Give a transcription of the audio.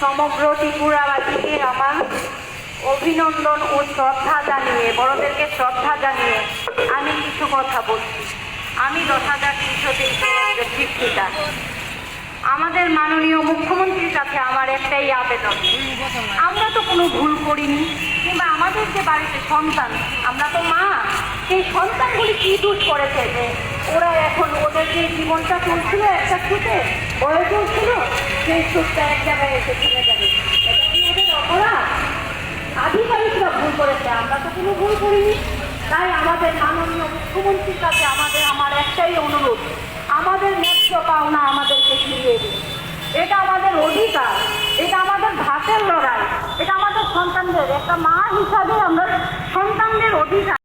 সমগ্র ত্রিপুরাবাসীকে আমার অভিনন্দন ও শ্রদ্ধা জানিয়ে, বড়দেরকে শ্রদ্ধা জানিয়ে আমি কিছু কথা বলছি। আমি দশ হাজার তিনশো শিক্ষিকা আমাদের মাননীয় মুখ্যমন্ত্রীর কাছে আমার একটাই আবেদন। আমরা তো কোনো ভুল করিনি। কিংবা আমাদের যে বাড়িতে সন্তান, আমরা তো মা, সেই সন্তানগুলি কি দোষ করেছে যে ওরা এখন ওদের যে জীবনটা চলছিল একটা ছুটে, বয়সেও ছিল, সেই সুখটা এক জায়গায় এসে ফিরে যাবে। আধিকারিকরা ভুল করেছে, আমরা তো কোনো ভুল করিনি। তাই আমাদের মাননীয় মুখ্যমন্ত্রীর কাছে আমাদের, আমার একটাই অনুরোধ, আমাদের ন্যায্য পাওনা আমাদেরকে ফিরিয়ে দিন। এটা আমাদের অধিকার, এটা আমাদের ভাতের লড়াই এটা আমাদের সন্তানদের একটা মা হিসাবে আমরা সন্তানদের অধিকার।